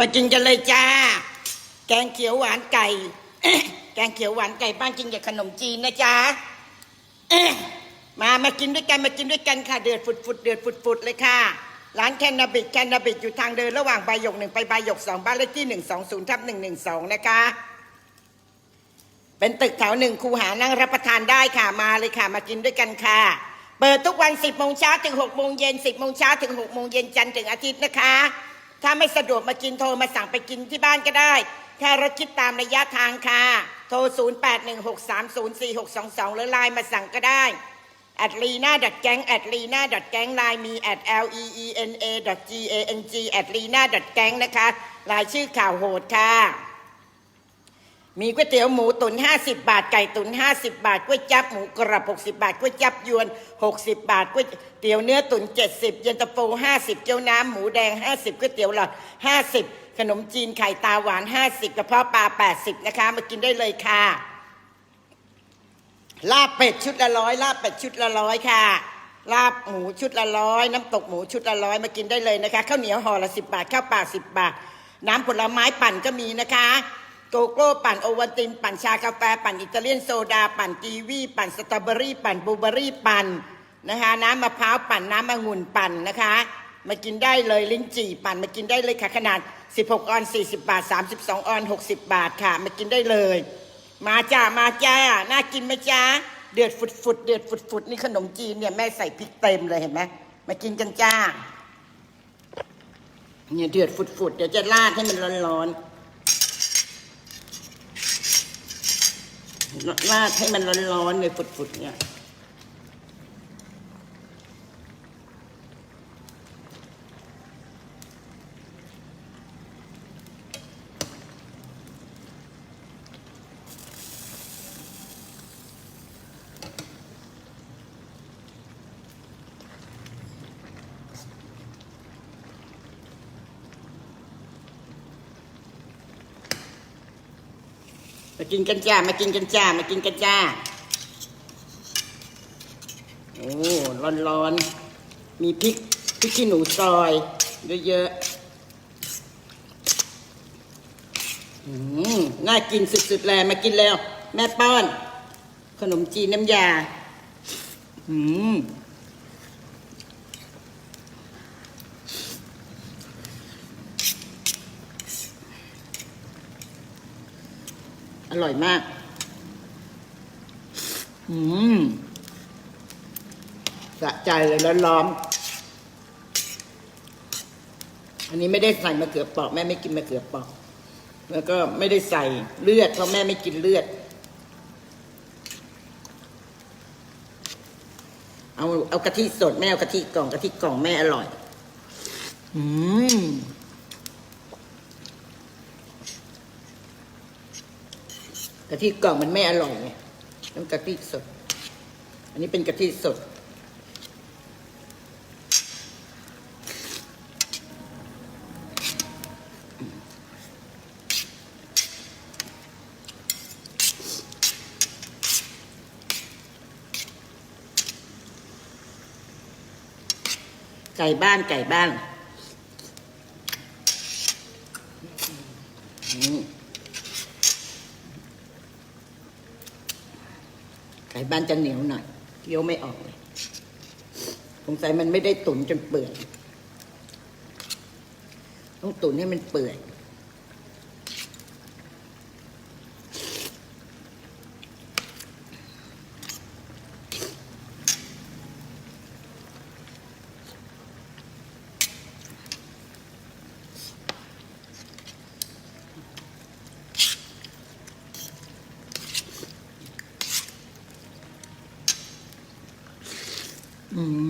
มากินกันเลยจ้า แกงเขียวหวานไก่ แกงเขียวหวานไก่บ้านกินกับขนมจีนนะจ๊ะมามากินด้วยกันมากินด้วยกันค่ะ เดือดฝุดฝุดเดือดฝุดฝุดเลยค่ะ ร้านแคนนาบิดแคนนาบิดอยู่ทางเดินระหว่างใบหยกหนึ่งไปใบหยกสองบ้านเลขที่หนึ่งสองศูนย์ทับหนึ่งหนึ่งสองนะคะ เป็นตึกแถวหนึ่งคูหานั่งรับประทานได้ค่ะมาเลยค่ะ มากินด้วยกันค่ะ เปิดทุกวัน10โมงเช้าถึง6โมงเย็น10โมงเช้าถึง6โมงเย็นจันทร์ถึงอาทิตย์นะคะ ถ้าไม่สะดวกมากินโทรมาสั่งไปกินที่บ้านก็ได้ แค่รถคิดตามระยะทางค่ะ โทร 0816304622 หรือไลน์มาสั่งก็ได้แอดลีน่าดัดแก๊งแอดลีน่าดัดแก๊งไลน์มีแอด L E E N A G A N G แอดลีน่าดัดแก๊งนะคะ รายชื่อข่าวโหดค่ะ มีก๋วยเตี๋ยวหมูตุ๋น50 บาท ไก่ตุ๋น50 บาทก๋วยจับหมูกรอบ60 บาทก๋วยจับยวน 60 บาทก๋วยเตี๋ยวเนื้อตุ๋น70 เย็นตาโฟ50 เกี๊ยวน้ำหมูแดง 50ก๋วยเตี๋ยวหลอด 50 ขนมจีนไข่ตาหวาน 50กระเพาะปลา 80 นะคะ มากินได้เลยค่ะ ลาบเป็ดชุดละร้อยลาบเป็ดชุดละร้อยค่ะลาบหมูชุดละร้อยน้ำตกหมูชุดละร้อยมากินได้เลยนะคะข้าวเหนียวห่อละสิบาทข้าวเปล่าสิบบาท น้ำผลไม้ปั่นก็มีนะคะ โกโก้ปั่นโอวัลติน ปั่นชากาแฟ ปั่นอิตาเลียนโซดา ปั่นกีวีปั่นสตรอเบอรี่ ปั่นบลูเบอรี่ปั่นนะคะน้ำมะพร้าวปั่นน้ำมะงุ่นปั่นนะคะ มากินได้เลยลิ้นจี่ปั่นมากินได้เลยค่ะขนาด 16 ออน40 บาท 32 ออน 60 บาทค่ะ มากินได้เลย มาจ้ามาจ้าน่ากินไหมจ้าเดือดฝุดฝุดเดือดฝุดฝุดนี่ขนมจีนเนี่ยแม่ใส่พริกเต็มเลยเห็นไหมมากินกันจ้าเนี่ยเดือดฝุดฝุดเดี๋ยวจะราดให้มันร้อนๆ ราดให้มันร้อนๆเลยฝุดฝุดๆเนี่ย มากินกันจ้า มากินกันจ้า มากินกันจ้า โอ้ร้อนร้อนๆ มีพริก พริกขี้หนูซอย เยอะๆอืมน่ากินสุดๆเลยมากินแล้ว แม่ป้อน ขนมจีนน้ำยา อืม อร่อยมาก อืมสะใจเลยแล้วล้อมอันนี้ไม่ได้ใส่มะเขือเปอกแม่ไม่กินมะเขือเปอกแล้วก็ไม่ได้ใส่เลือดเพราะแม่ไม่กินเลือด เอาเอากะทิสดแม่เอากะทิกล่องกะทิกล่องแม่อร่อย อืม กะทิกล่องมันไม่อร่อยไงต้องกะทิสด อันนี้เป็นกะทิสด ไก่บ้านไก่บ้าน อืม ไก่บ้านจะเหนียวหน่อยเคี้ยวไม่ออกเลยสงสัยมันไม่ได้ตุ๋นจนเปื่อยต้องตุ๋นให้มันเปื่อย อืม